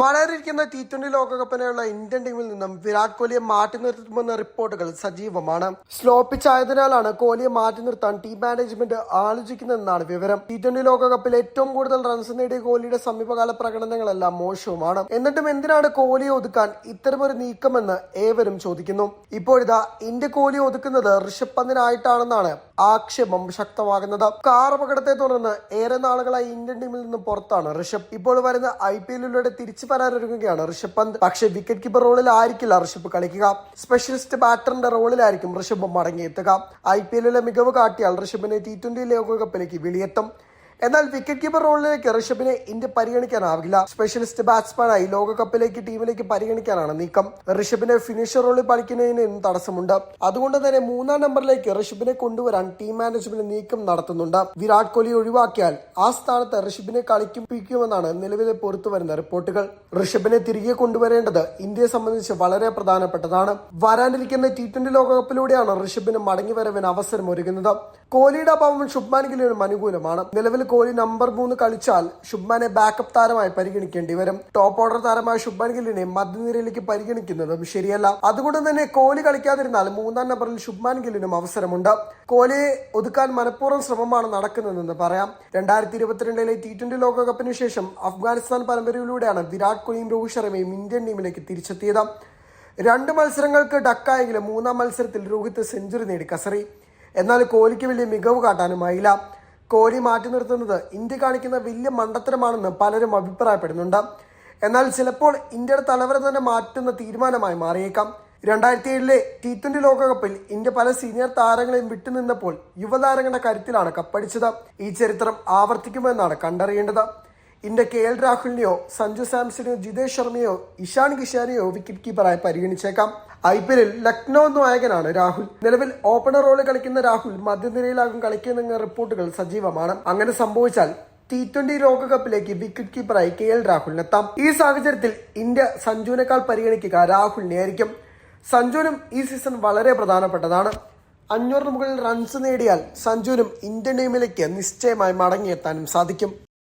വരാനിരിക്കുന്ന T twenty ലോകകപ്പിനുള്ള Indian ടീമിൽ നിന്നും വിരാട് കോഹ്ലിയെ മാറ്റി നിർത്തുമെന്ന റിപ്പോർട്ടുകൾ സജീവമാണ്. സ്ലോ പിച്ച് കോഹ്ലിയെ മാറ്റി നിർത്താൻ ടീം മാനേജ്മെന്റ് ആലോചിക്കുന്നതെന്നാണ് വിവരം. ടി ട്വന്റി ലോകകപ്പിൽ ഏറ്റവും കൂടുതൽ റൺസ് നേടിയ കോഹ്ലിയുടെ സമീപകാല പ്രകടനങ്ങളെല്ലാം മോശവുമാണ്. എന്നിട്ടും എന്തിനാണ് കോഹ്ലിയെ ഒതുക്കാൻ ഇത്തരമൊരു നീക്കമെന്ന് ഏവരും ചോദിക്കുന്നു. ഇപ്പോഴിതാ ഇന്ത്യ കോഹ്ലിയെ ഒതുക്കുന്നത് ഋഷഭ് പന്തിനായിട്ടാണെന്നാണ് ആക്ഷേപം ശക്തമാകുന്നത്. കാർ അപകടത്തെ തുടർന്ന് ഏറെ നാളുകളായി ഇന്ത്യൻ ടീമിൽ നിന്ന് പുറത്താണ് ഋഷഭ്. ഇപ്പോൾ വരുന്ന ഐ പി എല്ലിലൂടെ തിരിച്ചു വരാനൊരുങ്ങുകയാണ് ഋഷഭ് പന്ത് പക്ഷെ വിക്കറ്റ് കീപ്പർ റോളിൽ ആയിരിക്കില്ല ഋഷഭ് കളിക്കുക. സ്പെഷ്യലിസ്റ്റ് ബാറ്ററിന്റെ റോളിലായിരിക്കും ഋഷഭ് മടങ്ങിയെത്തുക. ഐ പി എല്ലിലെ മികവ് കാട്ടിയാൽ ഋഷഭിനെ ടി ട്വന്റി ലോകകപ്പിലേക്ക് വിളിയെത്തും. എന്നാൽ വിക്കറ്റ് കീപ്പർ റോളിലേക്ക് ഋഷഭിനെ ഇന്ത്യ പരിഗണിക്കാനാവില്ല. സ്പെഷ്യലിസ്റ്റ് ബാറ്റ്സ്മാനായി ലോകകപ്പിലേക്ക് ടീമിലേക്ക് പരിഗണിക്കാനാണ് നീക്കം. ഋഷഭിനെ ഫിനിഷർ റോളിൽ കളിക്കുന്നതിന് തടസ്സമുണ്ട്. അതുകൊണ്ട് തന്നെ മൂന്നാം നമ്പറിലേക്ക് ഋഷഭിനെ കൊണ്ടുവരാൻ ടീം മാനേജ്മെന്റ് നീക്കം നടത്തുന്നുണ്ട്. വിരാട് കോഹ്ലി ഒഴിവാക്കിയാൽ ആ സ്ഥാനത്ത് ഋഷഭിനെ കളിപ്പിക്കുമെന്നാണ് നിലവിലെ പുറത്തുവരുന്ന റിപ്പോർട്ടുകൾ. ഋഷഭിനെ തിരികെ കൊണ്ടുവരേണ്ടത് ഇന്ത്യയെ സംബന്ധിച്ച് വളരെ പ്രധാനപ്പെട്ടതാണ്. വരാനിരിക്കുന്ന ടി ട്വന്റി ലോകകപ്പിലൂടെയാണ് ഋഷഭിന് മടങ്ങിവരവിന് അവസരം ഒരുങ്ങുന്നത് കോഹ്ലിയുടെ അഭാവം ശുഭ്മാൻ അനുകൂലമാണ്. നിലവിൽ കോഹ്ലി നമ്പർ മൂന്ന് കളിച്ചാൽ ശുഭ്മാനെ ബാക്കപ്പ് താരമായി പരിഗണിക്കേണ്ടി വരും. ടോപ്പ് ഓർഡർ താരമായ ശുഭ്മാൻ ഗില്ലിനെ മധ്യനിരയിലേക്ക് പരിഗണിക്കുന്നതും ശരിയല്ല. അതുകൊണ്ട് തന്നെ കോഹ്ലി കളിക്കാതിരുന്നാൽ മൂന്നാം നമ്പറിൽ ശുഭ്മാൻ ഗില്ലിനും അവസരമുണ്ട്. കോഹ്ലിയെ ഒതുക്കാൻ മനഃപൂർവം ശ്രമമാണ് നടക്കുന്നതെന്ന് പറയാം. രണ്ടായിരത്തി ഇരുപത്തിരണ്ടിലെ ടി ട്വന്റി ലോകകപ്പിന് ശേഷം അഫ്ഗാനിസ്ഥാൻ പരമ്പരയിലൂടെയാണ് വിരാട് കോഹ്ലിയും രോഹിത് ശർമ്മയും ഇന്ത്യൻ ടീമിലേക്ക് തിരിച്ചെത്തിയത്. രണ്ട് മത്സരങ്ങൾക്ക് ഡക്കായെങ്കിലും മൂന്നാം മത്സരത്തിൽ രോഹിത് സെഞ്ചുറി നേടി കസറി. എന്നാൽ കോഹ്ലിക്ക് വലിയ മികവ് കാട്ടാനുമായില്ല. കോഹ്ലി മാറ്റി നിർത്തുന്നത് ഇന്ത്യ കാണിക്കുന്ന വലിയ മണ്ടത്തരമാണെന്ന് പലരും അഭിപ്രായപ്പെടുന്നുണ്ട്. എന്നാൽ ചിലപ്പോൾ ഇന്ത്യയുടെ തലവര തന്നെ മാറ്റുന്ന തീരുമാനമായി മാറിയേക്കാം. രണ്ടായിരത്തി ഏഴിലെ ടി ട്വന്റി ലോകകപ്പിൽ ഇന്ത്യ പല സീനിയർ താരങ്ങളെയും വിട്ടുനിന്നപ്പോൾ യുവതാരങ്ങളുടെ കരുത്തിലാണ് കപ്പടിച്ചത്. ഈ ചരിത്രം ആവർത്തിക്കുമെന്നാണ് കണ്ടറിയേണ്ടത്. ഇന്ത്യ കെ എൽ രാഹുലിനെയോ സഞ്ജു സാംസനെയോ ജിതേഷ് ശർമ്മയോ ഇഷാൻ കിഷാനെയോ വിക്കറ്റ് കീപ്പറായി പരിഗണിച്ചേക്കാം. ഐ പി എല്ലിൽ ലക്നൌ നായകനാണ് രാഹുൽ. നിലവിൽ ഓപ്പണർ റോൾ കളിക്കുന്ന രാഹുൽ മധ്യനിരയിലാകും കളിക്കുന്ന റിപ്പോർട്ടുകൾ സജീവമാണ്. അങ്ങനെ സംഭവിച്ചാൽ ടി ട്വന്റി ലോകകപ്പിലേക്ക് വിക്കറ്റ് കീപ്പറായി കെ എൽ രാഹുലിനെത്താം. ഈ സാഹചര്യത്തിൽ ഇന്ത്യ സഞ്ജുവിനേക്കാൾ പരിഗണിക്കുക രാഹുലിനെയായിരിക്കും സഞ്ജുവിനും ഈ സീസൺ വളരെ പ്രധാനപ്പെട്ടതാണ്. അഞ്ഞൂറിന് മുകളിൽ റൺസ് നേടിയാൽ സഞ്ജുവിനും ഇന്ത്യൻ ടീമിലേക്ക് നിശ്ചയമായി മടങ്ങിയെത്താനും സാധിക്കും.